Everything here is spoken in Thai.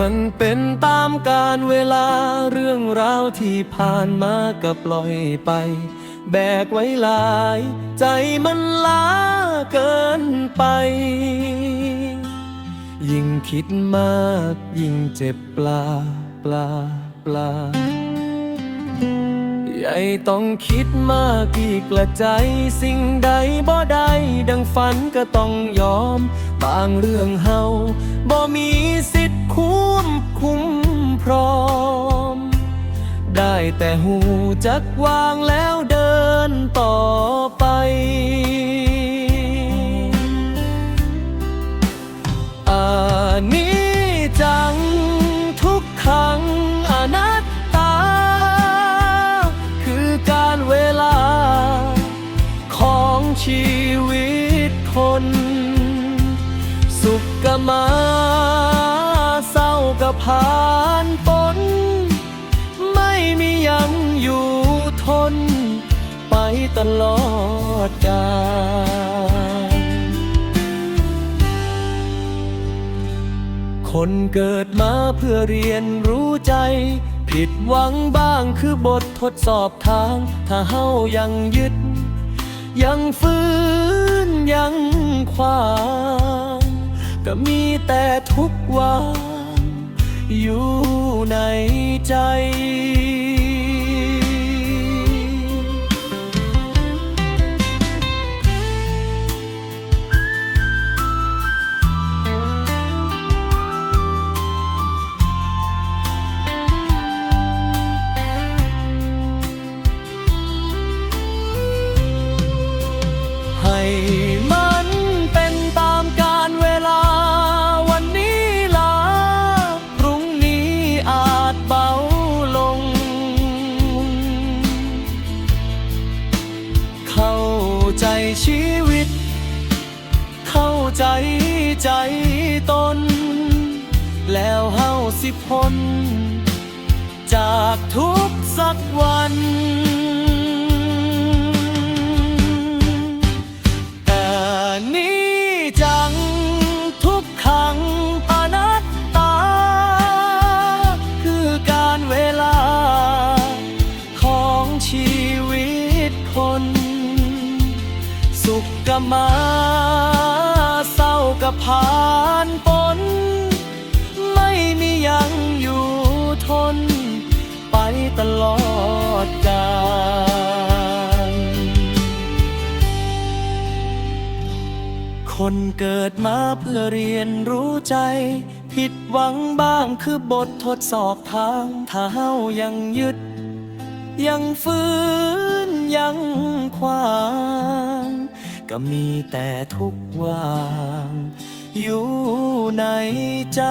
มันเป็นตามการเวลาเรื่องราวที่ผ่านมาก็ปล่อยไป แบกไว้หลาย ใจมันล้าเกินไป ยิ่งคิดมาก ยิ่งเจ็บปลาปลาปลาใหญ่ต้องคิดมากอีกละใจ สิ่งใดบ่ได้ดังฝันก็ต้องยอม บางเรื่องเฮาบ่มีสิ คุ้มคุ้มพร้อม ได้แต่หูจักวางแล้วเดินต่อไป อานี้จังทุกครั้งอนัตตา คือการเวลา ของชีวิตคน สุขกมา ผ่านปนไม่มียังอยู่ทน ไปตลอดกาลคนเกิดมาเพื่อเรียนรู้ใจ ผิดหวังบ้างคือบททดสอบทาง ถ้าเฮายังยึด ยังฟื้นยังควางก็มีแต่ทุกวาง อยู่ในใจ ชีวิต เข้าใจใจตน แล้วเฮาสิพ้นจากทุกสักวัน มาเศร้าก็ผ่านปนไม่มียังอยู่ทน ไปตลอดกาลคนเกิดมาเพื่อเรียนรู้ใจ ผิดหวังบ้างคือบททดสอบทางถ้าเฮายังยึด ยังฟื้นยังควาง มีแต่ทุกวาง อยู่ในใจ